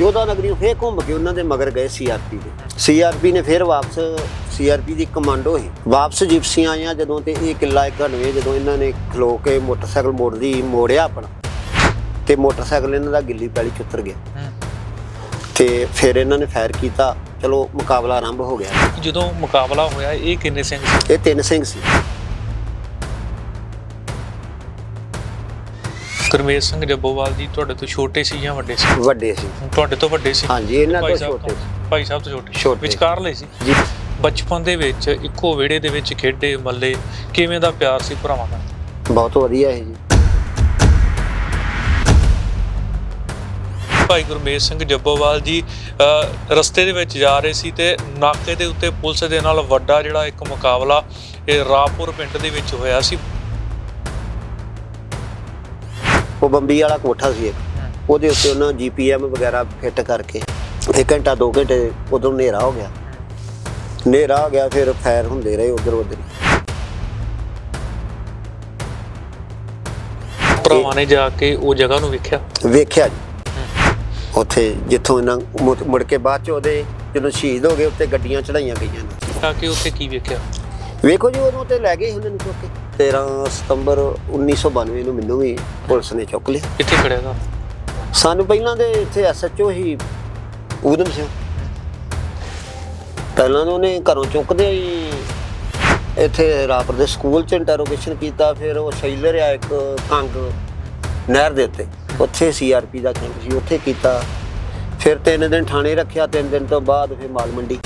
ਯੋਧਾ ਨਗਰੀ ਫੇਰ ਘੁੰਮ ਕੇ ਉਹਨਾਂ ਦੇ ਮਗਰ ਗਏ ਸੀਆਰਪੀ ਦੇ। ਸੀਆਰਪੀ ਨੇ ਫੇਰ ਵਾਪਸ ਸੀਆਰਪੀ ਦੀ ਕਮਾਂਡੋ ਸੀ ਵਾਪਸ ਜਿਪਸੀਆਂ ਆਈਆਂ ਜਦੋਂ ਤੇ ਇਹ ਕਿੱਲਾ 91 ਜਦੋਂ ਇਹਨਾਂ ਨੇ ਖਲੋ ਕੇ ਮੋਟਰਸਾਈਕਲ ਮੋੜਦੀ ਮੋੜਿਆ ਆਪਣਾ। ਤੇ ਮੋਟਰਸਾਈਕਲ ਇਹਨਾਂ ਦਾ ਗਿੱਲੀ ਪੈਲੀ ਚ ਉਤਰ ਗਿਆ। ਤੇ ਫਿਰ ਇਹਨਾਂ ਨੇ ਫਾਇਰ ਕੀਤਾ। ਚਲੋ ਮੁਕਾਬਲਾ ਆਰੰਭ ਹੋ ਗਿਆ। ਜਦੋਂ ਮੁਕਾਬਲਾ ਹੋਇਆ ਇਹ ਕਿੰਨੇ ਸਿੰਘ ਸੀ? ਇਹ ਤਿੰਨ ਸਿੰਘ ਸੀ। ਗੁਰਮੇਜ ਸਿੰਘ ਜੱਬੋਵਾਲ ਜੀ ਤੁਹਾਡੇ ਤੋਂ ਛੋਟੇ ਸੀ ਜਾਂ ਵੱਡੇ ਸੀ? ਵੱਡੇ ਸੀ। ਤੁਹਾਡੇ ਤੋਂ ਵੱਡੇ ਸੀ? ਹਾਂਜੀ ਇਹਨਾਂ ਭਾਈ ਤੋਂ ਸਾਹਿਬ ਛੋਟੇ ਸੀ। ਭਾਈ ਸਾਹਿਬ ਤੋਂ ਛੋਟੇ ਛੋਟੇ। ਵਿਚਕਾਰਲੇ ਸੀ? ਜੀ। ਬਚਪਨ ਦੇ ਵਿੱਚ ਇੱਕੋ ਵਿਹੜੇ ਦੇ ਵਿੱਚ ਖੇਡੇ ਮੱਲੇ ਕਿਵੇਂ ਦਾ ਪਿਆਰ ਸੀ ਭਰਾਵਾਂ ਦਾ? ਬਹੁਤ ਵਧੀਆ ਹੈ ਜੀ। ਭਾਈ ਗੁਰਮੇਜ ਸਿੰਘ ਜੱਬੋਵਾਲ ਜੀ ਅ, ਰਸਤੇ ਦੇ ਵਿੱਚ ਜਾ ਰਹੇ ਸੀ ਤੇ ਨਾਕੇ ਦੇ ਉੱਤੇ ਪੁਲਿਸ ਦੇ ਨਾਲ ਵੱਡਾ ਜਿਹੜਾ ਇੱਕ ਮੁਕਾਬਲਾ ਇਹ ਰਾਪੁਰ ਪਿੰਡ ਦੇ ਵਿੱਚ ਹੋਇਆ ਸੀ। ਉਹ ਬੰਬੀ ਵਾਲਾ ਕੋਠਾ ਸੀ ਇੱਕ। ਉਹਦੇ ਉੱਤੇ ਉਹਨਾਂ ਜੀਪੀਐਮ ਵਗੈਰਾ ਫਿੱਟ ਕਰਕੇ ਇੱਕ ਘੰਟਾ ਦੋ ਘੰਟੇ ਉਦੋਂ ਹਨੇਰਾ ਹੋ ਗਿਆ। ਹਨੇਰਾ ਹੋ ਗਿਆ ਫਿਰ ਫਾਇਰ ਹੁੰਦੇ ਰਹੇ ਉਧਰ ਉਧਰ। ਭਰਾਵਾਂ ਨੇ ਜਾ ਕੇ ਉਹ ਜਗ੍ਹਾ ਨੂੰ ਵੇਖਿਆ? ਵੇਖਿਆ ਜੀ। ਉੱਥੇ ਜਿੱਥੋਂ ਇਹਨਾਂ ਮੁੜ- ਮੁੜ ਕੇ ਬਾਅਦ ਚ ਉਹਦੇ ਜਦੋਂ ਸ਼ਹੀਦ ਹੋ ਗਏ ਉੱਤੇ ਗੱਡੀਆਂ ਚੜਾਈਆਂ ਗਈਆਂ ਨੇ। ਜਾ ਕੇ ਉੱਥੇ ਕੀ ਵੇਖਿਆ? ਵੇਖੋ ਜੀ ਉਦੋਂ ਤੇ ਲੈ ਗਏ ਸੀ ਉਹਨਾਂ ਨੂੰ ਚੁੱਕ ਕੇ। 13 ਸਤੰਬਰ 1992 ਨੂੰ ਮੈਨੂੰ ਵੀ ਪੁਲਿਸ ਨੇ ਚੁੱਕ ਲਿਆ। ਕਿੱਥੇ ਖੜਿਆ ਦਾ ਸਾਨੂੰ ਪਹਿਲਾਂ ਦੇ ਇੱਥੇ ਐਸਐਚਓ ਹੀ ਊਧਮ ਸਿੰਘ ਪਹਿਲਾਂ ਤਾਂ ਉਹਨੇ ਘਰੋਂ ਚੁੱਕਦੇ ਹੀ ਇੱਥੇ ਰਾਪਰ ਦੇ ਸਕੂਲ ਚ ਇੰਟਰੋਗੇਸ਼ਨ ਕੀਤਾ ਫਿਰ ਉਹ ਸ਼ੈਲਰ ਆ ਇੱਕ ਕੰਗ ਨਹਿਰ ਦੇ ਉੱਤੇ। ਉੱਥੇ ਸੀਆਰਪੀ ਦਾ ਕੈਂਪ ਸੀ ਉੱਥੇ ਕੀਤਾ। ਫਿਰ ਤਿੰਨ ਦਿਨ ਥਾਣੇ ਰੱਖਿਆ ਤਿੰਨ ਦਿਨ ਤੋਂ ਬਾਅਦ ਫਿਰ ਮਾਲ ਮੰਡੀ।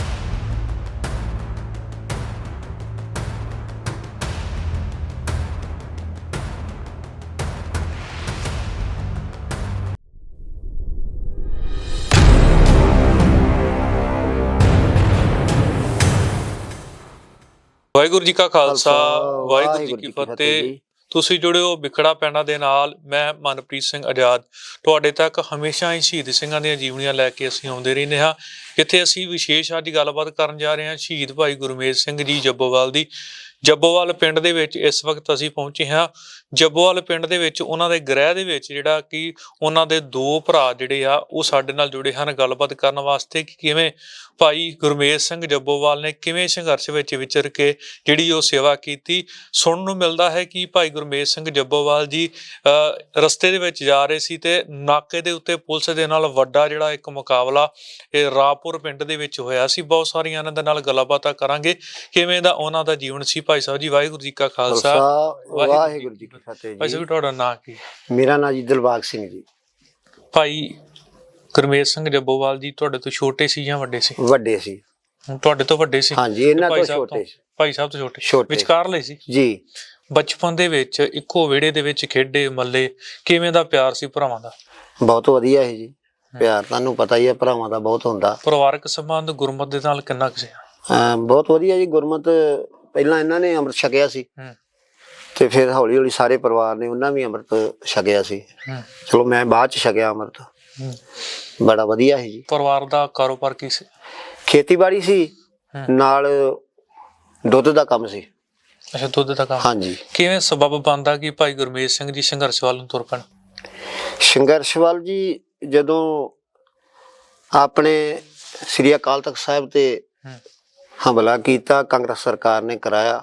ਵਾਹਿਗੁਰੂ ਜੀ ਕਾ ਖਾਲਸਾ ਵਾਹਿਗੁਰੂ ਜੀ ਕੀ ਫਤਿਹ। ਤੁਸੀਂ ਜੁੜਿਓ ਵਿਖੜਾ ਪੈਣਾ ਦੇ ਨਾਲ ਮੈਂ ਮਨਪ੍ਰੀਤ ਸਿੰਘ ਆਜ਼ਾਦ ਤੁਹਾਡੇ ਤੱਕ ਹਮੇਸ਼ਾ ਹੀ ਸ਼ਹੀਦ ਸਿੰਘਾਂ ਦੀਆਂ ਜੀਵਨੀਆਂ ਲੈ ਕੇ ਅਸੀਂ ਆਉਂਦੇ ਰਹਿੰਦੇ ਹਾਂ। ਜਿੱਥੇ ਅਸੀਂ ਵਿਸ਼ੇਸ਼ ਅੱਜ ਗੱਲਬਾਤ ਕਰਨ ਜਾ ਰਹੇ ਹਾਂ ਸ਼ਹੀਦ ਭਾਈ ਗੁਰਮੇਜ ਸਿੰਘ ਜੀ ਜੱਬੋਵਾਲ ਦੀ। ਜੱਬੋਵਾਲ ਪਿੰਡ ਦੇ ਵਿੱਚ ਇਸ ਵਕਤ ਅਸੀਂ ਪਹੁੰਚੇ ਹਾਂ। ਜੱਬੋਵਾਲ ਪਿੰਡ ਦੇ ਵਿੱਚ ਉਹਨਾਂ ਦੇ ਗ੍ਰਹਿ ਦੇ ਵਿੱਚ ਜਿਹੜਾ ਕਿ ਉਹਨਾਂ ਦੇ ਦੋ ਭਰਾ ਜਿਹੜੇ ਆ, ਉਹ ਸਾਡੇ ਨਾਲ ਜੁੜੇ ਹਨ। ਗੱਲਬਾਤ ਕਰਨ ਵਾਸਤੇ ਕਿ ਕਿਵੇਂ ਭਾਈ ਗੁਰਮੇਜ ਸਿੰਘ ਜੱਬੋਵਾਲ ਨੇ ਕਿਵੇਂ ਸੰਘਰਸ਼ ਵਿੱਚ ਵਿਚਰ ਕੇ ਜਿਹੜੀ ਉਹ ਸੇਵਾ ਕੀਤੀ। ਸੁਣਨ ਨੂੰ ਮਿਲਦਾ ਹੈ ਕਿ ਭਾਈ ਗੁਰਮੇਜ ਸਿੰਘ ਜੱਬੋਵਾਲ ਜੀ ਰਸਤੇ ਦੇ ਵਿੱਚ ਜਾ ਰਹੇ ਸੀ ਤੇ ਨਾਕੇ ਦੇ ਉੱਤੇ ਪੁਲਿਸ ਦੇ ਨਾਲ ਵੱਡਾ ਜਿਹੜਾ ਇੱਕ ਮੁਕਾਬਲਾ ਇਹ ਰਾਪੁਰ ਪਿੰਡ ਦੇ ਵਿੱਚ ਹੋਇਆ ਸੀ। ਬਹੁਤ ਸਾਰੀਆਂ ਇਹਨਾਂ ਦੇ ਨਾਲ ਗੱਲਬਾਤਾਂ ਕਰਾਂਗੇ। ਕਿਵੇਂ ਦਾ ਉਹਨਾਂ ਦਾ ਜੀਵਨ ਸੀ ਭਾਈ ਸਾਹਿਬ ਜੀ ਵਾਹਿਗੁਰੂ ਜੀ ਕਾ ਖਾਲਸਾ। ਵਾਹਿਗੁਰੂ ਜੀ ਕੀ ਫਤਿਹ ਭਾਈ ਸਾਹਿਬ ਤੁਹਾਡਾ ਨਾਂ ਕੀ? ਮੇਰਾ ਨਾਮ ਜੀ ਦਿਲਬਾਗ ਸਿੰਘ ਜੀ। ਭਾਈ ਗੁਰਮੇਜ ਸਿੰਘ ਜੱਬੋਵਾਲ ਜੀ ਤੁਹਾਡੇ ਤੋਂ ਛੋਟੇ ਸੀ ਜਾਂ ਵੱਡੇ ਸੀ? ਵੱਡੇ ਸੀ। ਤੁਹਾਡੇ ਤੋਂ ਵੱਡੇ ਸੀ? ਹਾਂਜੀ ਇਹਨਾਂ ਤੋਂ ਛੋਟੇ ਭਾਈ ਸਾਹਿਬ ਤੋਂ ਛੋਟੇ। ਵਿਚਕਾਰਲੇ ਸੀ? ਜੀ। ਬਚਪਨ ਦੇ ਵਿੱਚ ਇੱਕੋ ਵਿਹੜੇ ਦੇ ਵਿੱਚ ਖੇਡੇ ਮੱਲੇ ਕਿਵੇਂ ਦਾ ਪਿਆਰ ਸੀ ਭਰਾਵਾਂ ਦਾ? ਬਹੁਤ ਵਧੀਆ ਹੈ ਜੀ। ਪਿਆਰ ਤੁਹਾਨੂੰ ਪਤਾ ਹੀ ਹੈ ਭਰਾਵਾਂ ਦਾ ਬਹੁਤ ਹੁੰਦਾ। ਪਰਿਵਾਰਕ ਸੰਬੰਧ ਗੁਰਮਤ ਦੇ ਨਾਲ ਕਿੰਨਾ ਕੁ ਸੀ? ਬਹੁਤ ਵਧੀਆ ਜੀ ਗੁਰਮਤ ਪਹਿਲਾਂ ਇਹਨਾਂ ਨੇ ਅੰਮ੍ਰਿਤ ਛਕਿਆ ਸੀ। ਤੇ ਫਿਰ ਹੌਲੀ ਹੌਲੀ ਸਾਰੇ ਪਰਿਵਾਰ ਨੇ ਉਹਨਾਂ ਵੀ ਅੰਮ੍ਰਿਤ ਛਕਿਆ ਸੀ। ਹੂੰ। ਚਲੋ ਮੈਂ ਬਾਅਦ ਚ ਛਕਿਆ ਅੰਮ੍ਰਿਤ। ਬੜਾ ਵਧੀਆ ਹੈ ਜੀ। ਪਰਿਵਾਰ ਦਾ ਕਾਰੋਬਾਰ ਕੀ ਸੀ? ਖੇਤੀਬਾੜੀ ਸੀ। ਨਾਲ ਦੁੱਧ ਦਾ ਕੰਮ ਸੀ। ਅੱਛਾ ਦੁੱਧ ਦਾ ਕੰਮ। ਹਾਂਜੀ। ਕਿਵੇਂ ਸਬਬ ਬਣਦਾ ਕਿ ਭਾਈ ਗੁਰਮੇਜ ਸਿੰਘ ਜੀ ਸੰਘਰਸ਼ ਵੱਲ ਨੂੰ ਤੁਰ ਪੈਣ? ਸੰਘਰਸ਼ਵਾਲ ਜੀ ਜਦੋਂ ਆਪਣੇ ਸ੍ਰੀ ਅਕਾਲ ਤਖਤ ਸਾਹਿਬ ਤੇ ਹਮਲਾ ਕੀਤਾ ਕਾਂਗਰਸ ਸਰਕਾਰ ਨੇ ਕਰਾਇਆ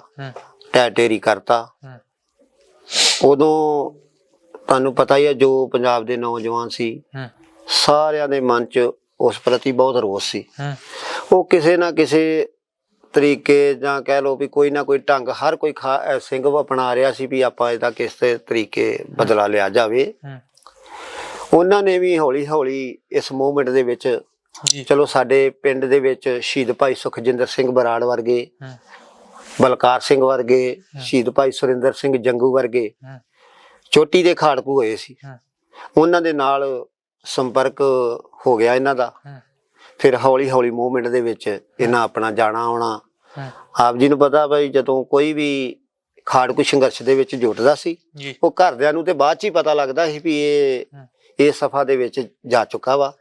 ਢੇਰੀ ਕਰਤਾ। ਉਦੋਂ ਤੁਹਾਨੂੰ ਪਤਾ ਹੀ ਹੈ ਜੋ ਪੰਜਾਬ ਦੇ ਨੌਜਵਾਨ ਸੀ ਸਾਰਿਆਂ ਦੇ ਮਨ 'ਚ ਉਸ ਪ੍ਰਤੀ ਬਹੁਤ ਰੋਸ ਸੀ। ਉਹ ਕਿਸੇ ਨਾ ਕਿਸੇ ਤਰੀਕੇ ਜਾਂ ਕਹਿ ਲਓ ਵੀ ਕੋਈ ਨਾ ਕੋਈ ਢੰਗ ਹਰ ਕੋਈ ਸਿੰਘ ਅਪਣਾ ਰਿਹਾ ਸੀ ਵੀ ਆਪਾਂ ਇਹਦਾ ਕਿਸ ਤੇ ਤਰੀਕੇ ਬਦਲਾ ਲਿਆ ਜਾਵੇ। ਉਹਨਾਂ ਨੇ ਵੀ ਹੌਲੀ ਹੌਲੀ ਇਸ ਮੂਵਮੈਂਟ ਦੇ ਵਿੱਚ ਜੀ ਚਲੋ ਸਾਡੇ ਪਿੰਡ ਦੇ ਵਿੱਚ ਸ਼ਹੀਦ ਭਾਈ ਸੁਖਜਿੰਦਰ ਸਿੰਘ ਬਰਾੜ ਵਰਗੇ ਬਲਕਾਰ ਸਿੰਘ ਵਰਗੇ ਸ਼ਹੀਦ ਭਾਈ ਸੁਰਿੰਦਰ ਸਿੰਘ ਜੰਗੂ ਵਰਗੇ ਚੋਟੀ ਦੇ ਖਾੜਕੂ ਹੋਏ ਸੀ। ਉਹਨਾਂ ਦੇ ਨਾਲ ਸੰਪਰਕ ਹੋ ਗਿਆ ਇਹਨਾਂ ਦਾ। ਫਿਰ ਹੌਲੀ ਹੌਲੀ ਮੂਵਮੈਂਟ ਦੇ ਵਿੱਚ ਇਹਨਾਂ ਆਪਣਾ ਜਾਣਾ ਆਉਣਾ। ਆਪ ਜੀ ਨੂੰ ਪਤਾ ਬਈ ਜਦੋਂ ਕੋਈ ਵੀ ਖਾੜਕੂ ਸੰਘਰਸ਼ ਦੇ ਵਿੱਚ ਜੁਟਦਾ ਸੀ ਉਹ ਘਰਦਿਆਂ ਨੂੰ ਤੇ ਬਾਅਦ ਚ ਹੀ ਪਤਾ ਲੱਗਦਾ ਸੀ ਵੀ ਇਹ। ਇਹ ਸਫਾ ਦੇ ਵਿੱਚ ਜਾ ਚੁੱਕਾ ਵਾ।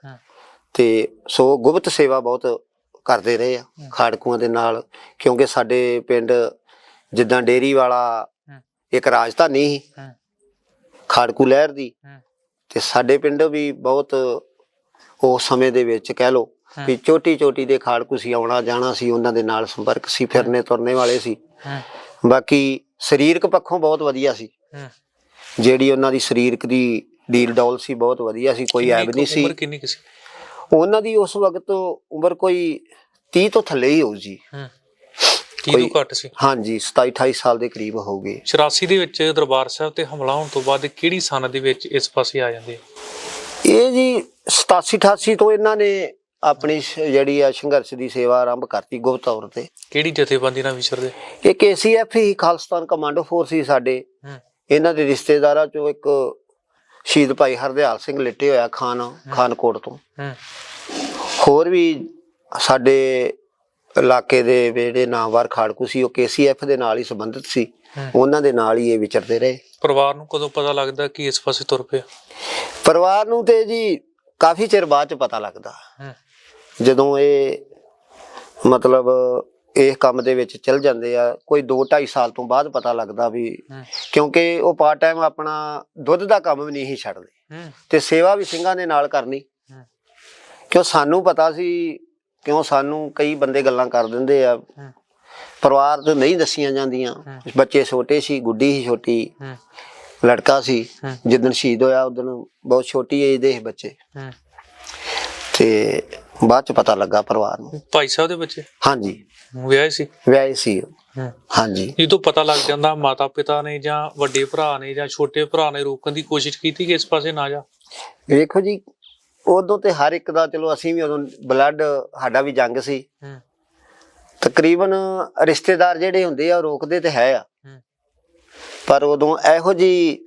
ਤੇ ਸੋ ਗੁਪਤ ਸੇਵਾ ਬਹੁਤ ਕਰਦੇ ਰਹੇ ਆ। ਖਾੜਕੂਆਂ ਦੇ ਨਾਲ ਕਿਉਂਕਿ ਸਾਡੇ ਪਿੰਡ ਜਿੱਦਾਂ ਡੇਰੀ ਵਾਲਾ। ਇੱਕ ਰਾਜਧਾਨੀ ਸੀ। ਖਾੜਕੂ ਲਹਿਰ ਦੀ। ਤੇ ਸਾਡੇ ਪਿੰਡ ਵੀ ਬਹੁਤ ਉਸ ਸਮੇਂ ਦੇ ਵਿੱਚ ਕਹਿ ਹੂੰ। ਵੀ ਛੋਟੀ ਛੋਟੀ ਦੇ ਖਾੜ ਕੁਸੀ ਆਉਣਾ ਜਾਣਾ ਸੀ ਉਹਨਾਂ ਦੇ ਨਾਲ ਸੰਪਰਕ ਸੀ ਫਿਰਨੇ ਤੁਰਨੇ ਵਾਲੇ ਸੀ ਬਾਕੀ ਸਰੀਰਕ ਪੱਖੋਂ ਬਹੁਤ ਵਧੀਆ ਸੀ ਜਿਹੜੀ ਉਹਨਾਂ ਦੀ ਸਰੀਰਕ ਦੀ ਡੀਲ ਡੌਲ ਸੀ ਬਹੁਤ ਵਧੀਆ ਸੀ ਕੋਈ ਐਬ ਨਹੀਂ ਸੀ ਉਮਰ ਕਿੰਨੀ ਕੁ ਸੀ ਉਹਨਾਂ ਦੀ ਉਸ ਵਕਤ ਉਮਰ ਕੋਈ 30 ਤੋਂ ਥੱਲੇ ਹੀ ਹੋਊ ਜੀ। ਹੂੰ। ਕੀ ਕੋਈ- ਤੋਂ ਘੱਟ ਸੀ। ਹਾਂਜੀ 27 28 ਸਾਲ ਦੇ ਕਰੀਬ ਹੋਊਗੇ 84 ਦੇ ਵਿੱਚ ਦਰਬਾਰ ਸਾਹਿਬ ਤੇ ਹਮਲਾ ਹੋਣ ਤੋਂ ਬਾਅਦ ਕਿਹੜੀ ਸਨ ਦੇ ਵਿੱਚ ਇਸ ਪਾਸੇ ਆ ਜਾਂਦੇ? ਇਹ ਜੀ 87 88 ਤੋਂ ਇਹਨਾਂ ਨੇ ਆਪਣੀ ਜਿਹੜੀ ਆ ਸੰਘਰਸ਼ ਦੀ ਸੇਵਾ ਆਰੰਭ ਕਰਤੀ ਗੁਪਤ ਤੌਰ ਤੇ। ਕਿਹੜੀ ਜਥੇਬੰਦੀ ਨਾਲ ਵਿਚਰਦੇ? ਇਹ ਕੇਸੀਐਫ ਹੀ ਖਾਲਸਤਾਨ ਕਮਾਂਡੋ ਫੋਰਸ ਸੀ ਸਾਡੇ। ਇਹਨਾਂ ਦੇ ਰਿਸ਼ਤੇਦਾਰਾਂ ਚੋਂ ਇੱਕ ਸ਼ਹੀਦ ਭਾਈ ਹਰਦਿਆਲ ਸਿੰਘ ਲਿੱਟੇ ਹੋਇਆ ਖਾਨ ਖਾਨਕੋਟ ਤੋਂ। ਹੋਰ ਵੀ ਸਾਡੇ ਇਲਾਕੇ ਦੇ ਜਿਹੜੇ ਨਾਮਵਰ ਖਾੜਕੂ ਸੀ ਉਹ ਕੇਸੀਐਫ ਦੇ ਨਾਲ ਹੀ ਸੰਬੰਧਿਤ ਸੀ। ਉਹਨਾਂ ਦੇ ਨਾਲ ਹੀ ਇਹ ਵਿਚਰਦੇ ਰਹੇ। ਪਰਿਵਾਰ ਨੂੰ ਕਦੋਂ ਪਤਾ ਲੱਗਦਾ ਕਿ ਇਸ ਪਾਸੇ ਤੁਰ ਪਿਆ? ਪਰਿਵਾਰ ਨੂੰ ਤੇ ਜੀ ਕਾਫੀ ਚਿਰ ਬਾਅਦ ਚ ਪਤਾ ਲੱਗਦਾ। ਜਦੋਂ ਇਹ ਮਤਲਬ ਇਹ ਕੰਮ ਦੇ ਵਿੱਚ ਚਲ ਜਾਂਦੇ ਆ ਕੋਈ 2 2.5 ਸਾਲ ਤੋਂ ਬਾਅਦ ਪਤਾ ਲੱਗਦਾ ਵੀ ਹੂੰ। ਕਿਉਂਕਿ ਉਹ ਪਾਰਟ ਟਾਈਮ ਆਪਣਾ ਦੁੱਧ ਦਾ ਕੰਮ ਵੀ ਨਹੀਂ ਛੱਡਦੇ। ਹੂੰ। ਤੇ ਸੇਵਾ ਵੀ ਸਿੰਘਾਂ ਦੇ ਨਾਲ ਕਰਨੀ। ਹੂੰ। ਕਿਉਂ ਸਾਨੂੰ ਪਤਾ ਸੀ ਕਿਉਂ ਸਾਨੂੰ ਕਈ ਬੰਦੇ ਗੱਲਾਂ ਕਰ ਦਿੰਦੇ ਆ। ਹੂੰ। ਪਰਿਵਾਰ ਤੋਂ ਨਹੀਂ ਦੱਸੀਆਂ ਜਾਂਦੀਆਂ। ਹੂੰ। ਬੱਚੇ ਛੋਟੇ ਸੀ ਗੁੱਡੀ ਸੀ ਛੋਟੀ ਹੂੰ। ਲੜਕਾ ਸੀ। ਹੂੰ। ਜਿੱਦਣ ਸ਼ਹੀਦ ਹੋਇਆ ਉਦੋਂ ਬਹੁਤ ਛੋਟੀ ਏਜ ਦੇ ਬੱਚੇ। ਹੂੰ। ਤੇ ਬਾਅਦ ਚ ਪਤਾ ਲੱਗਾ ਪਰਿਵਾਰ ਨੂੰ। ਭਾਈ ਸਾਹਿਬ ਦੇ ਬੱਚੇ? ਹਾਂਜੀ। ਵਿਆਹੇ ਸੀ? ਵਿਆਹੇ ਸੀ। ਉਹ। ਹੂੰ। ਹਾਂਜੀ। ਜਦੋਂ ਪਤਾ ਲੱਗ ਜਾਂਦਾ ਮਾਤਾ ਪਿਤਾ ਨੇ ਜਾਂ ਵੱਡੇ ਭਰਾ ਨੇ ਜਾਂ ਛੋਟੇ ਭਰਾ ਨੇ ਰੋਕਣ ਦੀ ਕੋਸ਼ਿਸ਼ ਕੀਤੀ ਕਿ ਇਸ ਪਾਸੇ ਨਾ ਜਾ? ਵੇਖੋ ਜੀ ਉਦੋਂ ਤੇ ਹਰ ਇੱਕ ਦਾ ਚਲੋ ਅਸੀਂ ਵੀ ਉਦੋਂ ਬਲੱਡ ਸਾਡਾ ਵੀ ਜੰਗ ਸੀ। ਹੂੰ। ਤਕਰੀਬਨ ਰਿਸ਼ਤੇਦਾਰ ਜਿਹੜੇ ਹੁੰਦੇ ਆ ਉਹ ਰੋਕਦੇ ਤੇ ਹੈ ਆ। ਹੂੰ। ਪਰ ਉਦੋਂ ਇਹੋ ਜੀ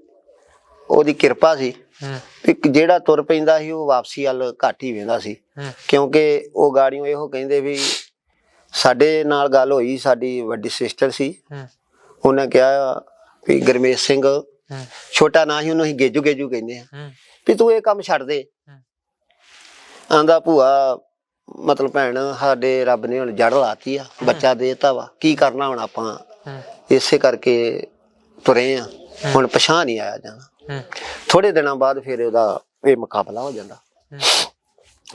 ਉਹਦੀ ਕਿਰਪਾ ਸੀ ਹੂੰ। ਵੀ ਜਿਹੜਾ ਤੁਰ ਪੈਂਦਾ ਸੀ ਉਹ ਵਾਪਸੀ ਵੱਲ ਘੱਟ ਹੀ ਵੇਂਦਾ ਸੀ। ਹੂੰ। ਕਿਉਂਕਿ ਉਹ ਗਾੜੀਆਂ ਇਹੋ ਕਹਿੰਦੇ ਵੀ ਸਾਡੇ ਨਾਲ ਗੱਲ ਹੋਈ ਸਾਡੀ ਵੱਡੀ ਸਿਸਟਰ ਸੀ। ਹੂੰ। ਉਹਨੇ ਕਿਹਾ ਵੀ ਗਰਮੇਸ਼ ਸਿੰਘ ਹੂੰ। ਛੋਟਾ ਨਾਂ ਸੀ ਉਹਨੂੰ ਅਸੀਂ ਗੇਜੂ ਗੇਜੂ ਕਹਿੰਦੇ ਆ ਹੂੰ। ਵੀ ਤੂੰ ਇਹ ਕੰਮ ਛੱਡ ਦੇ। ਹੂੰ। ਆਂਦਾ ਭੂਆ ਮਤਲਬ ਭੈਣ ਸਾਡੇ ਰੱਬ ਨੇ ਹੁਣ ਜੜ ਲਾਤੀ ਆ ਬੱਚਾ ਦੇਤਾ ਵਾ। ਕੀ ਕਰਨਾ ਹੁਣ ਆਪਾਂ? ਹੂੰ। ਇਸੇ ਕਰਕੇ ਤੁਰੇ ਆ। ਹੁਣ ਪਛਾਣ ਨਹੀਂ ਆਇਆ ਜਾਣਾ। ਹੂੰ। ਥੋੜੇ ਦਿਨਾਂ ਬਾਅਦ ਫਿਰ ਉਹਦਾ ਇਹ ਮੁਕਾਬਲਾ ਹੋ ਜਾਂਦਾ। ਹੂੰ।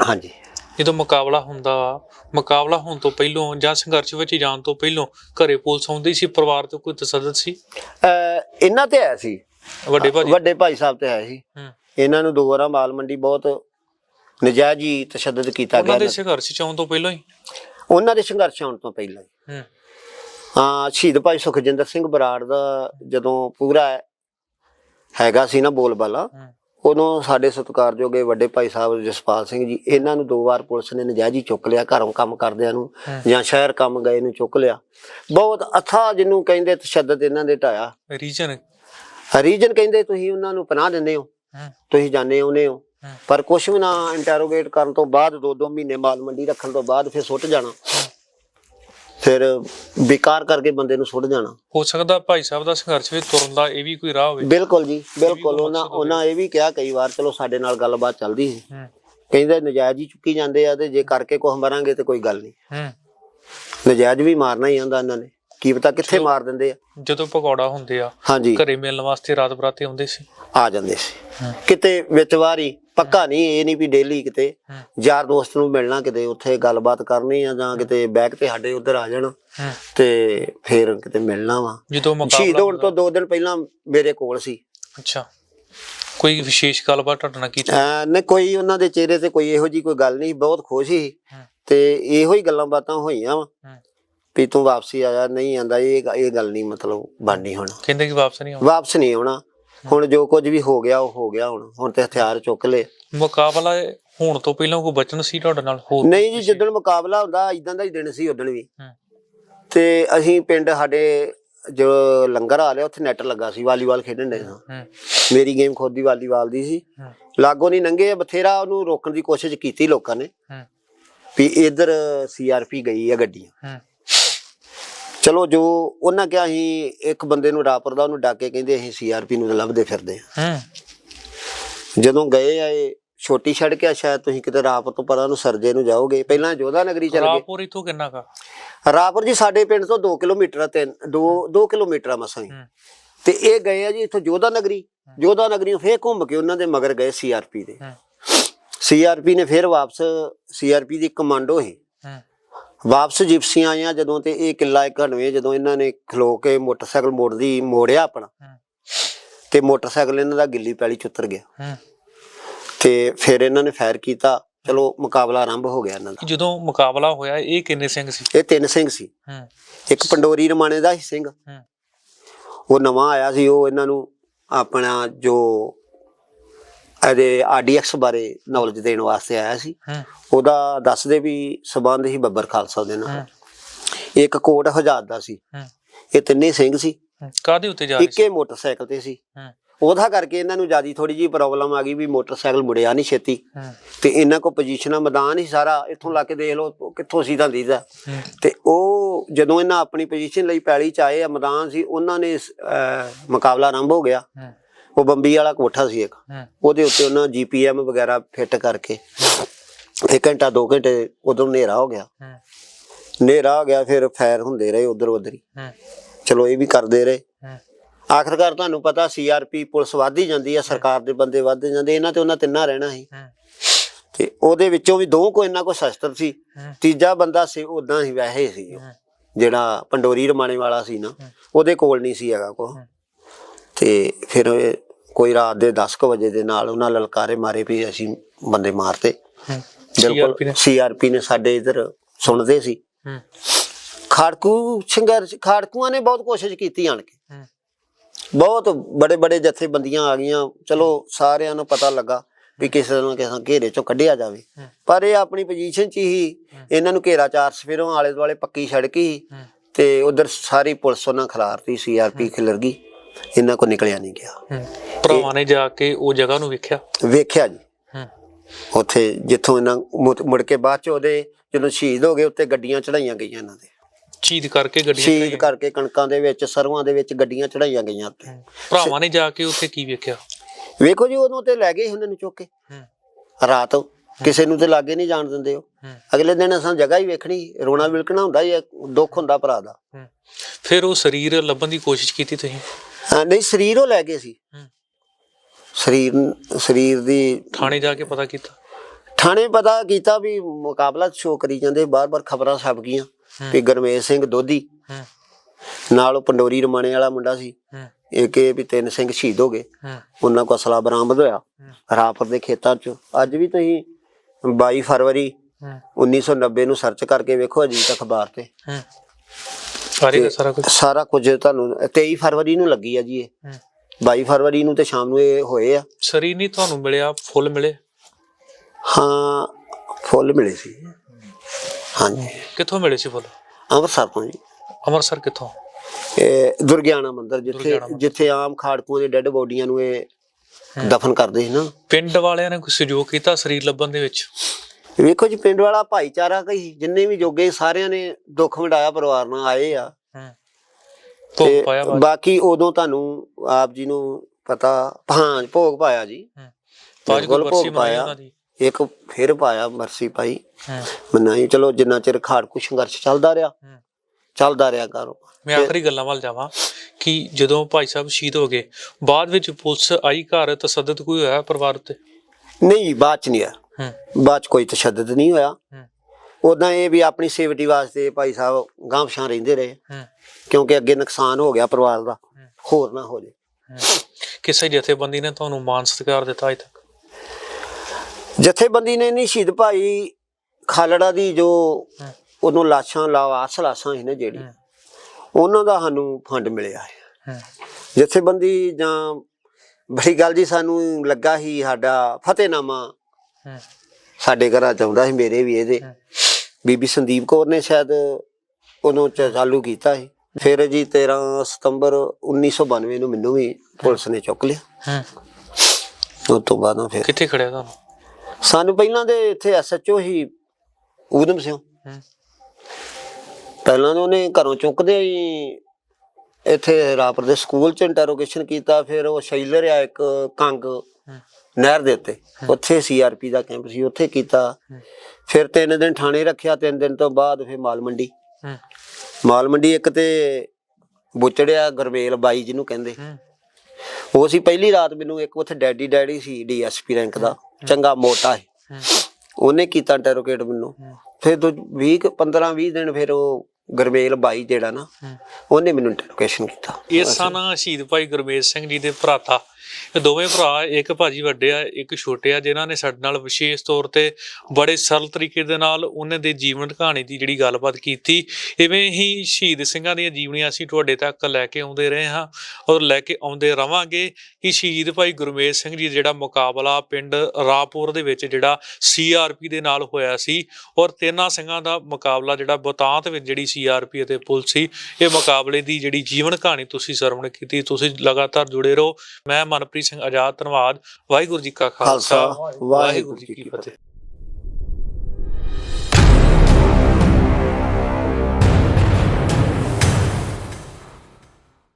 ਹਾਂਜੀ। ਜਦੋਂ ਮੁਕਾਬਲਾ ਹੁੰਦਾ ਮੁਕਾਬਲਾ ਹੋਣ ਤੋਂ ਪਹਿਲਾਂ ਜਾਂ ਸੰਘਰਸ਼ ਵਿੱਚ ਜਾਣ ਤੋਂ ਪਹਿਲਾਂ ਘਰੇ ਪੁਲਿਸ ਆਉਂਦੀ ਸੀ ਪਰਿਵਾਰ ਤੋਂ ਕੋਈ ਤਸੱਦਦ ਸੀ? ਇਹਨਾਂ ਤੇ ਆਇਆ ਸੀ। ਵੱਡੇ ਭਾਜੀ? ਵੱਡੇ ਭਾਈ ਸਾਹਿਬ ਤੇ ਆਇਆ ਸੀ। ਇਹਨਾਂ ਨੂੰ ਦੋ ਵਾਰਾਂ ਮਾਲ ਮੰਡੀ ਬਹੁਤ ਨਜਾਇਜ਼ ਹੀ ਤਸ਼ੱਦਦ ਕੀਤਾ ਗਿਆ ਉਹਨਾਂ ਦੇ ਸੰਘਰਸ਼ ਚ ਆਉਣ ਤੋਂ ਪਹਿਲਾਂ ਹੀ? ਉਹਨਾਂ ਦੇ ਸੰਘਰਸ਼ ਹੋਣ ਤੋਂ ਪਹਿਲਾਂ ਹੀ। ਹੂੰ। ਸ਼ਹੀਦ ਭਾਈ ਸੁਖਜਿੰਦਰ ਸਿੰਘ ਬਰਾੜ ਦਾ ਜਦੋਂ ਪੂਰਾ ਹੈਗਾ ਸੀ ਨਾ ਬੋਲਬਾਲਾ ਉਦੋਂ ਸਾਡੇ ਸਤਿਕਾਰਯੋਗੇ ਵੱਡੇ ਭਾਈ ਸਾਹਿਬ ਜਸਪਾਲ ਸਿੰਘ ਜੀ ਇਹਨਾਂ ਨੂੰ ਦੋ ਵਾਰ ਪੁਲਿਸ ਨੇ ਨਜਾਇਜ਼ ਹੀ ਚੁੱਕ ਲਿਆ ਘਰੋਂ ਕੰਮ ਕਰਦਿਆਂ ਨੂੰ। ਜਾਂ ਸ਼ਹਿਰ ਕੰਮ ਗਏ ਨੂੰ ਚੁੱਕ ਲਿਆ। ਬਹੁਤ ਅਥਾ ਜਿਹਨੂੰ ਕਹਿੰਦੇ ਤਸ਼ੱਦਦ ਇਹਨਾਂ ਦੇ ਢਾਇਆ। ਰੀਜਨ? ਰੀਜਨ ਕਹਿੰਦੇ ਤੁਸੀਂ ਉਹਨਾਂ ਨੂੰ ਪਨਾਹ ਦਿੰਦੇ ਹੋ। ਤੁਸੀਂ ਜਾਣੇ ਆਉਨੇ ਹੋ। ਪਰ ਕੁਛ ਵੀ ਨਾ ਇੰਟਰੋਗੇਟ ਕਰਨ ਤੋਂ ਬਾਅਦ ਦੋ ਦੋ ਮਹੀਨੇ ਮਾਲ ਮੰਡੀ ਰੱਖਣ ਤੋਂ ਬਾਅਦ ਫਿਰ ਸੁੱਟ ਜਾਣਾ। ਫਿਰ ਬੇਕਾਰ ਕਰਕੇ ਬੰਦੇ ਨੂੰ ਸੁੱਟ ਜਾਣਾ। ਹੋ ਸਕਦਾ ਭਾਈ ਸਾਹਿਬ ਦਾ ਸੰਘਰਸ਼ ਵਿੱਚ ਤੁਰਨ ਦਾ ਇਹ ਵੀ ਕੋਈ ਰਾਹ ਹੋਵੇ। ਬਿਲਕੁਲ ਜੀ ਬਿਲਕੁਲ। ਉਹਨਾਂ। ਉਹਨਾਂ ਇਹ ਵੀ ਕਿਹਾ ਕਈ ਵਾਰ ਚਲੋ ਸਾਡੇ ਨਾਲ ਗੱਲਬਾਤ ਚੱਲਦੀ ਸੀ। ਹੂੰ। ਕਹਿੰਦੇ ਨਜਾਇਜ਼ ਹੀ ਚੁੱਕੀ ਜਾਂਦੇ ਆ ਤੇ ਜੇ ਕਰਕੇ ਕੁਝ ਮਰਾਂਗੇ ਤੇ ਕੋਈ ਗੱਲ ਨਹੀਂ। ਹੂੰ। ਨਜਾਇਜ਼ ਵੀ ਮਾਰਨਾ ਹੀ ਆਂਦਾ ਇਹਨਾਂ ਨੇ। ਕੀ ਪਤਾ ਕਿੱਥੇ ਮਾਰ ਦਿੰਦੇ ਆ। ਜਦੋਂ ਪਕੌੜਾ ਹੁੰਦੇ ਆ ਹਾਂਜੀ। ਘਰੇ ਮਿਲਣ ਵਾਸਤੇ ਰਾਤ ਬਰਾਤੇ ਆਉਂਦੇ ਸੀ। ਆ ਜਾਂਦੇ ਸੀ। ਕਿਤੇ ਵਿੱਚ ਵਾਰੀ ਪੱਕਾ ਨਹੀਂ ਇਹ ਨਹੀਂ ਵੀ ਡੇਲੀ ਕਿਤੇ ਯਾਰ ਦੋਸਤ ਨੂੰ ਮਿਲਣਾ ਕਿਤੇ ਉੱਥੇ ਗੱਲਬਾਤ ਕਰਨੀ ਆ ਜਾਂ ਕਿਤੇ ਬੈਗ ਤੇ ਸਾਡੇ ਉੱਧਰ ਆ ਜਾਣ। ਤੇ ਫੇਰ ਕਿਤੇ ਮਿਲਣਾ ਵਾ। ਜਦੋਂ ਸ਼ਹੀਦ ਮੁਕਾਬਲਾ ਹੋਣ ਤੋਂ ਦੋ ਦਿਨ ਪਹਿਲਾਂ ਮੇਰੇ ਕੋਲ ਸੀ। ਅੱਛਾ। ਕੋਈ ਵਿਸ਼ੇਸ਼ ਗੱਲਬਾਤ ਤੁਹਾਡੇ ਨਾਲ ਕੀਤੀ? ਐ ਨੇ ਕੋਈ ਉਹਨਾਂ ਦੇ ਚਿਹਰੇ ਤੇ ਕੋਈ ਇਹੋ ਜੀ ਕੋਈ ਗੱਲ ਨਹੀਂ ਬਹੁਤ ਖੁਸ਼ ਸੀ। ਤੇ ਇਹੋ ਹੀ ਗੱਲਾਂ ਬਾਤਾਂ ਹੋਈਆਂ ਵਾ। ਵੀ ਤੂੰ ਵਾਪਸੀ ਆਇਆ ਨਹੀਂ ਆਂਦਾ ਇਹ ਇਹ ਗੱਲ ਨਹੀਂ ਮਤਲਬ ਬਣਨੀ ਹੁਣ। ਕਹਿੰਦੇ ਕਿ ਵਾਪਸ ਨਹੀਂ ਆਉਣਾ? ਵਾਪਸ ਨਹੀਂ ਆਉਣਾ। ਹੁਣ ਜੋ ਕੁਝ ਵੀ ਹੋ ਗਿਆ ਉਹ ਹੋ ਗਿਆ ਹੁਣ। ਹੁਣ ਤੇ ਹਥਿਆਰ ਚੁੱਕ ਲਏ। ਮੁਕਾਬਲਾ ਹੋਣ ਤੋਂ ਪਹਿਲਾਂ ਕੋਈ ਬਚਨ ਸੀ ਤੁਹਾਡੇ ਨਾਲ? ਹੋਰ ਨਹੀਂ ਜੀ ਜਦੋਂ ਮੁਕਾਬਲਾ ਹੁੰਦਾ ਇਦਾਂ ਦਾ ਹੀ ਦਿਨ ਸੀ ਉਦੋਂ ਵੀ। ਤੇ ਅਸੀਂ ਪਿੰਡ ਸਾਡੇ ਜੋ ਲੰਗਰ ਆ ਲਿਆ ਉੱਥੇ ਨੈਟ ਲੱਗਾ ਸੀ ਵਾਲੀਬਾਲ ਖੇਡਣ ਦੇ। ਸਾਂ ਹੂੰ। ਮੇਰੀ ਗੇਮ ਖੁਦ ਦੀ ਵਾਲੀਬਾਲ ਦੀ ਸੀ। ਲਾਗੋ ਨਹੀਂ ਲੰਘੇ ਬਥੇਰਾ ਉਹਨੂੰ ਰੋਕਣ ਦੀ ਕੋਸ਼ਿਸ਼ ਕੀਤੀ ਲੋਕਾਂ ਨੇ। ਵੀ ਇਧਰ ਸੀਆਰਪੀ ਗਈ ਆ ਗੱਡੀਆਂ ਹੂੰ। ਚਲੋ ਜੋ ਉਹਨਾਂ ਕਿਹਾ ਅਸੀਂ ਇੱਕ ਬੰਦੇ ਨੂੰ ਰਾਪਰ ਦਾ ਉਹਨੂੰ ਡਾਕੇ ਕਹਿੰਦੇ ਅਸੀਂ ਸੀਆਰਪੀ ਨੂੰ ਲੱਭਦੇ ਫਿਰਦੇ ਹੂੰ। ਜਦੋਂ ਗਏ ਆ ਇਹ ਛੋਟੀ ਸੜਕ ਆ ਸ਼ਾਇਦ ਤੁਸੀਂ ਕਿਤੇ ਰਾਪਰ ਤੋਂ ਪਰਾਂ ਨੂੰ ਸਰਜੇ ਨੂੰ ਜਾਓਗੇ ਪਹਿਲਾਂ ਜੋਧਾ ਨਗਰੀ ਚਲ ਗਏ। ਰਾਪੁਰ ਇਥੋਂ ਕਿੰਨਾ ਕਾ? ਰਾਪਰ ਜੀ ਸਾਡੇ ਪਿੰਡ ਤੋਂ 2 ਕਿਲੋਮੀਟਰ ਆ ਤਿੰਨ 2 2 ਕਿਲੋਮੀਟਰ ਆ ਮਸਾਂ ਹੀ। ਤੇ ਇਹ ਗਏ ਆ ਜੀ ਇੱਥੋਂ ਜੋਧਾ ਨਗਰੀ। ਜੋਧਾ ਨਗਰੀ ਫੇਰ ਘੁੰਮ ਕੇ ਉਹਨਾਂ ਦੇ ਮਗਰ ਗਏ ਸੀਆਰਪੀ ਦੇ। ਸੀਆਰਪੀ ਨੇ ਫਿਰ ਵਾਪਸ ਸੀਆਰਪੀ ਦੀ ਕਮਾਂਡੋ ਸੀ। ਹੂੰ। ਵਾਪਸ ਜਿਪਸੀਆਂ ਆਈਆਂ ਜਦੋਂ ਤੇ ਇਹ ਕਿੱਲਾ 91 ਜਦੋਂ ਇਹਨਾਂ ਨੇ ਖਲੋ ਕੇ ਮੋਟਰਸਾਈਕਲ ਮੋੜਦੀ ਮੋੜਿਆ ਆਪਣਾ। ਹੂੰ। ਤੇ ਮੋਟਰਸਾਈਕਲ ਇਹਨਾਂ ਦਾ ਗਿੱਲੀ ਪੈਲੀ ਚ ਉਤਰ ਗਿਆ। ਹੂੰ। ਤੇ ਫਿਰ ਇਹਨਾਂ ਨੇ ਫਾਇਰ ਕੀਤਾ। ਚਲੋ ਮੁਕਾਬਲਾ ਆਰੰਭ ਹੋ ਗਿਆ ਇਹਨਾਂ ਦਾ। ਜਦੋਂ ਮੁਕਾਬਲਾ ਹੋਇਆ ਇਹ ਕਿੰਨੇ ਸਿੰਘ ਸੀ? ਇਹ ਤਿੰਨ ਸਿੰਘ ਸੀ। ਹੂੰ। ਇੱਕ ਪੰਡੋਰੀ ਰਮਾਣੇ ਦਾ ਸੀ ਸਿੰਘ। ਹੂੰ। ਉਹ ਨਵਾਂ ਆਇਆ ਸੀ ਉਹ ਇਹਨਾਂ ਨੂੰ ਆਪਣਾ ਜੋ ਇਹਦੇ ਆਰਡੀਐਕਸ ਬਾਰੇ ਨੌਲੇਜ ਦੇਣ ਵਾਸਤੇ ਆਇਆ ਸੀ। ਉਹਦਾ ਦੱਸਦੇ ਵੀ ਸਬੰਧ ਹੀ ਬੱਬਰ ਖਾਲਸਾ ਦੇ ਨਾਲ। ਇੱਕ ਕੋਟ ਹਜ਼ਾਰ ਦਾ ਸੀ। ਇਹ ਤਿੰਨੇ ਸਿੰਘ ਸੀ। ਹੂੰ। ਕਾਹਦੇ ਉੱਤੇ ਜਾ ਰਹੇ ਸੀ? ਇੱਕੇ ਮੋਟਰਸਾਈਕਲ ਤੇ ਸੀ। ਉਹਦਾ ਕਰਕੇ ਇਹਨਾਂ ਨੂੰ ਜਿਆਦੀ ਥੋੜੀ ਜੀ ਪ੍ਰੋਬਲਮ ਆ ਗਈ ਵੀ ਮੋਟਰਸਾਈਕਲ ਮੁੜਿਆ ਨਹੀਂ ਛੇਤੀ। ਤੇ ਇਹਨਾਂ ਕੋ ਪੋਜੀਸ਼ਨਾਂ ਮੈਦਾਨ ਹੀ ਸਾਰਾ। ਇੱਥੋਂ ਲਾ ਕੇ ਦੇਖ ਲਓ ਕਿੱਥੋਂ ਸੀ ਤਾਂ ਦੀਦਾ ਤੇ ਉਹ ਜਦੋਂ ਇਹਨਾਂ ਆਪਣੀ ਪੋਜੀਸ਼ਨ ਲਈ ਪੈਲੀ ਚ ਆਏ ਆ ਮੈਦਾਨ ਸੀ ਉਹਨਾਂ ਨੇ ਮੁਕਾਬਲਾ ਆਰੰਭ ਹੋ ਗਿਆ। ਉਹ ਬੰਬੀ ਵਾਲਾ ਕੋਠਾ ਸੀ ਇੱਕ। ਉਹਦੇ ਉੱਤੇ ਉਹਨਾਂ ਜੀਪੀਐਮ ਵਗੈਰਾ ਫਿੱਟ ਕਰਕੇ ਇੱਕ ਘੰਟਾ ਦੋ ਘੰਟੇ ਉਦੋਂ ਹਨੇਰਾ ਹੋ ਗਿਆ। ਹਨੇਰਾ ਹੋ ਗਿਆ ਫਿਰ ਫਾਇਰ ਹੁੰਦੇ ਰਹੇ ਉਧਰ ਉਧਰ। ਹੀ। ਚਲੋ ਇਹ ਵੀ ਕਰਦੇ ਰਹੇ। ਆਖਰਕਾਰ ਤੁਹਾਨੂੰ ਪਤਾ ਸੀਆਰਪੀ ਪੁਲਿਸ ਵੱਧਦੀ ਜਾਂਦੀ ਆ ਸਰਕਾਰ ਦੇ ਬੰਦੇ ਵੱਧਦੇ ਜਾਂਦੇ ਇਹਨਾਂ ਤੇ ਉਹਨਾਂ ਤਿੰਨਾਂ ਰਹਿਣਾ ਸੀ। ਤੇ ਉਹਦੇ ਵਿੱਚੋਂ ਵੀ ਦੋ ਕੋ ਇਹਨਾਂ ਕੋ ਸ਼ਸਤਰ ਸੀ। ਤੀਜਾ ਬੰਦਾ ਸੀ ਉਦਾਂ ਹੀ ਵੈਸੇ ਸੀ ਜਿਹੜਾ ਪੰਡੋਰੀ ਰਮਾਣੇ ਵਾਲਾ ਸੀ ਨਾ। ਉਹਦੇ ਕੋਲ ਨਹੀਂ ਸੀ ਹੈਗਾ ਕੋ। ਤੇ ਫਿਰ ਕੋਈ ਰਾਤ ਦੇ 10 ਵਜੇ ਦੇ ਨਾਲ ਉਹਨਾਂ ਲਲਕਾਰੇ ਮਾਰੇ ਵੀ ਅਸੀਂ ਬੰਦੇ ਮਾਰਤੇ। ਬਿਲਕੁਲ ਸੀਆਰਪੀ ਨੇ? ਸਾਡੇ ਇਧਰ ਸੁਣਦੇ ਸੀ। ਖਾੜਕੂ ਸੰਘਰਸ਼ ਖਾੜਕੂਆਂ ਨੇ ਬਹੁਤ ਕੋਸ਼ਿਸ਼ ਕੀਤੀ ਆਣ ਕੇ। ਬਹੁਤ ਬੜੇ ਬੜੇ ਜਥੇਬੰਦੀਆਂ ਆ ਗਈਆਂ। ਚਲੋ ਸਾਰਿਆਂ ਨੂੰ ਪਤਾ ਲੱਗਾ ਵੀ ਕਿਸੇ ਨੂੰ ਕਿਸੇ ਘੇਰੇ ਚੋਂ ਕੱਢਿਆ ਜਾਵੇ। ਪਰ ਇਹ ਆਪਣੀ ਪੋਜੀਸ਼ਨ 'ਚ ਹੀ ਇਹਨਾਂ ਨੂੰ ਘੇਰਾ ਚਾਰ ਸਫੇਰੋਂ ਆਲੇ ਦੁਆਲੇ ਪੱਕੀ ਸੜਕ ਹੂੰ। ਤੇ ਉਧਰ ਸਾਰੀ ਪੁਲਿਸ ਉਹਨਾਂ ਖਿਲਾਰਤੀ ਸੀਆਰਪੀ ਖਿਲਰ ਗਈ। ਇਹਨਾਂ ਕੋ ਨਿਕਲਿਆ ਨਹੀਂ ਗਿਆ। ਭਰਾਵਾਂ ਨੇ ਜਾ ਕੇ ਉਹ ਜਗ੍ਹਾ ਨੂੰ ਵੇਖਿਆ? ਵੇਖਿਆ ਜੀ। ਉੱਥੇ ਜਿੱਥੋਂ ਇਹਨਾਂ ਮੁੜ- ਕੇ ਬਾਅਦ ਚ ਉਹਦੇ ਜਦੋਂ ਸ਼ਹੀਦ ਹੋ ਗਏ ਉੱਤੇ ਗੱਡੀਆਂ ਚੜਾਈਆਂ ਗਈਆਂ ਇਹਨਾਂ ਦੇ। ਚੀਦ ਕਰਕੇ ਗੱਡੀਆਂ ਸ਼ਹੀਦ। ਕਰਕੇ ਕਣਕਾਂ ਦੇ ਵਿੱਚ ਸਰਵਾਂ ਦੇ ਵਿੱਚ ਗੱਡੀਆਂ ਚੜਾਈਆਂ ਗਈਆਂ ਉੱਤੇ। ਭਰਾਵਾਂ ਨੇ ਜਾ ਕੇ ਉੱਥੇ ਕੀ ਵੇਖਿਆ? ਵੇਖੋ ਜੀ ਉਦੋਂ ਤੇ ਲੈ ਗਏ ਉਹਨਾਂ ਨੂੰ ਚੁੱਕ ਕੇ। ਰਾਤ ਕਿਸੇ ਨੂੰ ਤੇ ਲਾਗੇ ਨਹੀਂ ਜਾਣ ਦਿੰਦੇ ਉਹ। ਅਗਲੇ ਦਿਨ ਅਸਾਂ ਜਗ੍ਹਾ ਹੀ ਵੇਖਣੀ ਰੋਣਾ ਵਿਲਕਣਾ ਹੁੰਦਾ ਹੀ ਹੈ, ਦੁੱਖ ਹੁੰਦਾ ਭਰਾ ਦਾ। ਫਿਰ ਉਹ ਸਰੀਰ ਲੱਭਣ ਦੀ ਕੋਸ਼ਿਸ਼ ਕੀਤੀ ਤੁਸੀਂ? ਹਾਂ, ਨਹੀਂ ਸਰੀਰ ਉਹ ਲੈ ਗਏ ਸੀ। ਸਰੀਰ ਸਰੀਰ ਦੀ ਥਾਣੇ ਜਾ ਕੇ ਪਤਾ ਕੀਤਾ? ਥਾਣੇ ਪਤਾ ਕੀਤਾ ਵੀ ਮੁਕਾਬਲਾ ਸ਼ੋ ਕਰੀ ਜਾਂਦੇ ਬਾਰ-ਬਾਰ ਖਬਰਾਂ ਛਪ ਗਈਆਂ ਹੂੰ। ਵੀ ਗਰਮੇਸ਼ ਸਿੰਘ ਦੋਧੀ ਨਾਲ ਉਹ ਪੰਡੋਰੀ ਰਮਾਣੇ ਵਾਲਾ ਮੁੰਡਾ ਸੀ। ਇੱਕ ਇਹ ਵੀ ਤਿੰਨ ਸਿੰਘ ਸ਼ਹੀਦ ਹੋ ਗਏ। ਉਹਨਾਂ ਕੋਲ ਅਸਲਾ ਬਰਾਮਦ ਹੋਇਆ ਰਾਪਰ ਦੇ ਖੇਤਾਂ 'ਚ। ਅੱਜ ਵੀ ਤੁਸੀਂ 22 ਫਰਵਰੀ ਹੂੰ। 1990 ਨੂੰ ਸਰਚ ਕਰਕੇ ਵੇਖੋ ਅਜੀਤ ਅਖਬਾਰ ਤੇ। ਸਾਰੇ ਦਾ ਸਾਰਾ ਕੁਝ ਸਾਰਾ ਕੁਝ ਤੁਹਾਨੂੰ 23 ਫਰਵਰੀ ਨੂੰ ਲੱਗੀ ਆ ਜੀ ਇਹ। ਹੂੰ। 22 ਫਰਵਰੀ ਨੂੰ ਤੇ ਸ਼ਾਮ ਨੂੰ ਇਹ ਹੋਏ ਆ। ਸਰੀਰ ਨਹੀਂ ਤੁਹਾਨੂੰ ਮਿਲਿਆ ਫੁੱਲ ਮਿਲੇ? ਹਾਂ ਫੁੱਲ ਮਿਲੇ ਸੀ। ਹਾਂਜੀ। ਕਿੱਥੋਂ ਮਿਲੇ ਸੀ ਫੁੱਲ? ਅੰਮ੍ਰਿਤਸਰ ਤੋਂ ਜੀ। ਅੰਮ੍ਰਿਤਸਰ ਕਿੱਥੋਂ? ਇਹ ਦੁਰਗਿਆਣਾ ਮੰਦਿਰ ਜਿੱਥੇ। ਜਿੱਥੇ ਆਮ ਖਾੜਕੂਆਂ ਦੇ ਡੈੱਡ ਬੋਡੀਆਂ ਨੂੰ ਇਹ ਦਫਨ ਕਰਦੇ ਸੀ ਨਾ। ਪਿੰਡ ਵਾਲਿਆਂ ਨੇ ਕੋਈ ਸਹਿਯੋਗ ਕੀਤਾ ਸਰੀਰ ਲੱਭਣ ਦੇ ਵਿੱਚ? ਵੇਖੋ ਜੀ ਪਿੰਡ ਵਾਲਾ ਭਾਈਚਾਰਾ ਕਈ ਜਿੰਨੇ ਵੀ ਜੋਗੇ ਸਾਰਿਆਂ ਨੇ ਦੁੱਖ ਵੰਡਾਇਆ ਪਰਿਵਾਰ ਨਾਲ ਆਏ ਆ। ਹੂੰ। ਤੇ ਬਾਕੀ ਉਦੋਂ ਤੁਹਾਨੂੰ ਆਪ ਜੀ ਨੂੰ ਪਤਾ ਹਾਂ ਭੋਗ ਪਾਇਆ ਜੀ। ਕੋਈ ਬਿਲਕੁਲ ਬਰਸੀ ਪਾਇਆ। ਇੱਕ ਫਿਰ ਪਾਇਆ ਮਰਸੀ ਪਾਈ। ਹੂੰ। ਮਨਾਈ। ਚਲੋ ਜਿੰਨਾ ਚਿਰ ਖਾੜਕੂ ਸੰਘਰਸ਼ ਚੱਲਦਾ ਰਿਹਾ। ਹੂੰ। ਚੱਲਦਾ ਰਿਹਾ ਕਾਰੋ ਮੈਂ ਆਖਰੀ ਗੱਲਾਂ ਵੱਲ ਜਾਵਾਂ ਕਿ ਜਦੋਂ ਭਾਈ ਸਾਹਿਬ ਸ਼ਹੀਦ ਹੋ ਗਏ ਬਾਅਦ ਵਿੱਚ ਪੁਲਿਸ ਆਈ ਘਰ ਤਸੱਦਦ ਕੋਈ ਹੋਇਆ ਪਰਿਵਾਰ ਉੱਤੇ? ਨਹੀਂ ਬਾਅਦ ਚ ਨਹੀਂ ਆ ਬਾਅਦ ਚ ਕੋਈ ਤਸ਼ੱਦਦ ਨਹੀਂ ਹੋਇਆ। ਹੂੰ। ਉਦਾਂ ਇਹ ਵੀ ਆਪਣੀ ਸੇਫਟੀ ਵਾਸਤੇ ਭਾਈ ਸਾਹਿਬ ਗਾਂਵਸ਼ਾਂ ਰਹਿੰਦੇ ਰਹੇ। ਹੂੰ। ਕਿਉਂਕਿ ਅੱਗੇ ਨੁਕਸਾਨ ਹੋ ਗਿਆ ਪਰਿਵਾਰ ਦਾ। ਹੋਰ ਨਾ ਹੋ ਜੇ। ਹੂੰ। ਕਿਸੇ ਜਥੇਬੰਦੀ ਨੇ ਤੁਹਾਨੂੰ ਮਾਨ ਸਤਿਕਾਰ ਦਿੱਤਾ ਅਜੇ ਤੱਕ? ਜਥੇਬੰਦੀ ਨੇ ਨਹੀਂ ਸ਼ਹੀਦ ਭਾਈ ਖਾਲੜਾ ਦੀ ਜੋ ਹੂੰ। ਉਦੋਂ ਲਾਸ਼ਾਂ ਲਾਵਾਸ ਲਾਸ਼ਾਂ ਸੀ ਨਾ ਜਿਹੜੀ ਹੂੰ। ਉਹਨਾਂ ਦਾ ਸਾਨੂੰ ਫੰਡ ਮਿਲਿਆ ਹੈ। ਹੂੰ। ਜਥੇਬੰਦੀ ਜਾਂ ਬੜੀ ਗੱਲ ਜੀ ਸਾਨੂੰ ਲੱਗਾ ਸੀ ਸਾਡਾ ਫਤਿਹਨਾਮਾ ਹੂੰ ਸਾਡੇ ਘਰਾਂ ਚ ਆਉਂਦਾ ਸੀ ਮੇਰੇ ਵੀ ਇਹਦੇ। ਬੀਬੀ ਸੰਦੀਪ ਕੌਰ ਨੇ ਸ਼ਾਇਦ ਉਦੋਂ ਚ ਚਾਲੂ ਕੀਤਾ ਸੀ। ਫਿਰ ਜੀ 13 ਸਤੰਬਰ 1992 ਨੂੰ ਮੈਨੂੰ ਵੀ ਪੁਲਿਸ ਨੇ ਚੁੱਕ ਲਿਆ। ਹੂੰ। ਉਸ ਤੋਂ ਬਾਅਦ ਫਿਰ ਕਿੱਥੇ ਖੜਿਆ ਤੁਹਾਨੂੰ? ਸਾਨੂੰ ਪਹਿਲਾਂ ਦੇ ਇੱਥੇ ਐਸਐਚਓ ਹੀ ਊਧਮ ਸਿੰਘ। ਹੂੰ। ਪਹਿਲਾਂ ਤਾਂ ਉਹਨੇ ਘਰੋਂ ਚੁੱਕਦੇ ਹੀ ਇੱਥੇ ਰਾਪਰ ਦੇ ਸਕੂਲ ਚ ਇੰਟਰੋਗੇਸ਼ਨ ਕੀਤਾ ਫਿਰ ਉਹ ਸ਼ੈਲਰ ਆ ਇੱਕ ਕੰਗ। ਹੂੰ। ਨਹਿਰ ਦੇ ਉੱਤੇ ਉੱਥੇ ਸੀਆਰਪੀ ਦਾ ਕੈਂਪ ਸੀ, ਉੱਥੇ ਕੀਤਾ ਹੂੰ। ਫਿਰ ਤਿੰਨ ਦਿਨ ਥਾਣੇ ਰੱਖਿਆ, ਤਿੰਨ ਦਿਨ ਤੋਂ ਬਾਅਦ ਫਿਰ ਮਾਲ ਮੰਡੀ ਮਾਲ ਮੰਡੀ ਇੱਕ ਤੇ ਬੁਚੜਿਆ ਗਰਮੇਲ ਬਾਈ ਜਿਹਨੂੰ ਕਹਿੰਦੇ ਉਹ ਸੀ ਪਹਿਲੀ ਰਾਤ ਮੈਨੂੰ ਇੱਕ ਉੱਥੇ ਡੈਡੀ ਡੈਡੀ ਸੀ ਡੀਐਸਪੀ ਰੈਂਕ ਦਾ, ਚੰਗਾ ਮੋਟਾ ਸੀ ਹੂੰ। ਉਹਨੇ ਕੀਤਾ ਇੰਟਰੋਗੇਟ ਮੈਨੂੰ ਫਿਰ ਦੋ 20 15 20 ਦਿਨ ਫਿਰ ਉਹ ਗਰਮੇਲ ਬਾਈ ਜਿਹੜਾ ਨਾ ਹੂੰ। ਉਹਨੇ ਮੈਨੂੰ ਇੰਟਰੋਗੇਸ਼ਨ ਕੀਤਾ ਇਹ ਸਨ ਸ਼ਹੀਦ ਭਾਈ ਗੁਰਮੇਲ ਸਿੰਘ ਜੀ ਦੇ ਭਰਾਤਾ ਇਹ ਦੋਵੇਂ ਭਰਾ, ਇੱਕ ਭਾਜੀ ਵੱਡੇ ਆ, ਇੱਕ ਛੋਟੇ ਆ, ਜਿਨ੍ਹਾਂ ਨੇ ਸਾਡੇ ਨਾਲ ਵਿਸ਼ੇਸ਼ ਤੌਰ ਤੇ ਬੜੇ ਸਰਲ ਤਰੀਕੇ ਦੇ ਨਾਲ ਉਹਨਾਂ ਦੇ ਜੀਵਨ ਕਹਾਣੀ ਦੀ ਜਿਹੜੀ ਗੱਲਬਾਤ ਕੀਤੀ। ਇਵੇਂ ਹੀ ਸ਼ਹੀਦ ਸਿੰਘਾਂ ਦੀਆਂ ਜੀਵਨੀਆਂ ਅਸੀਂ ਤੁਹਾਡੇ ਤੱਕ ਲੈ ਕੇ ਆਉਂਦੇ ਰਹੇ ਹਾਂ ਔਰ ਲੈ ਕੇ ਆਉਂਦੇ ਰਵਾਂਗੇ ਕਿ ਸ਼ਹੀਦ ਭਾਈ ਗੁਰਮੇਜ ਸਿੰਘ ਜੀ ਜਿਹੜਾ ਮੁਕਾਬਲਾ ਪਿੰਡ ਰਾਪੁਰ ਦੇ ਵਿੱਚ ਜਿਹੜਾ ਸੀਆਰਪੀ ਦੇ ਨਾਲ ਹੋਇਆ ਸੀ ਔਰ ਤਿੰਨਾਂ ਸਿੰਘਾਂ ਦਾ ਮੁਕਾਬਲਾ ਜਿਹੜਾ ਬਤਾਂਤ ਵਿੱਚ ਜਿਹੜੀ ਸੀਆਰਪੀ ਅਤੇ ਪੁਲਿਸ ਸੀ, ਇਹ ਮੁਕਾਬਲੇ ਦੀ ਜਿਹੜੀ ਜੀਵਨ ਕਹਾਣੀ ਤੁਸੀਂ ਸਰਵਣ ਕੀਤੀ, ਤੁਸੀਂ ਲਗਾਤਾਰ ਜੁੜੇ ਰਹੋ। ਮੈਂ ਮਨਪ੍ਰੀਤ ਸਿੰਘ ਆਜ਼ਾਦ ਧੰਨਵਾਦ ਵਾਹਿਗੁਰੂ ਜੀ ਕਾ ਖਾਲਸਾ ਖਾਲਸਾ ਵਾਹਿਗੁਰੂ ਜੀ ਕੀ ਫਤਿਹ।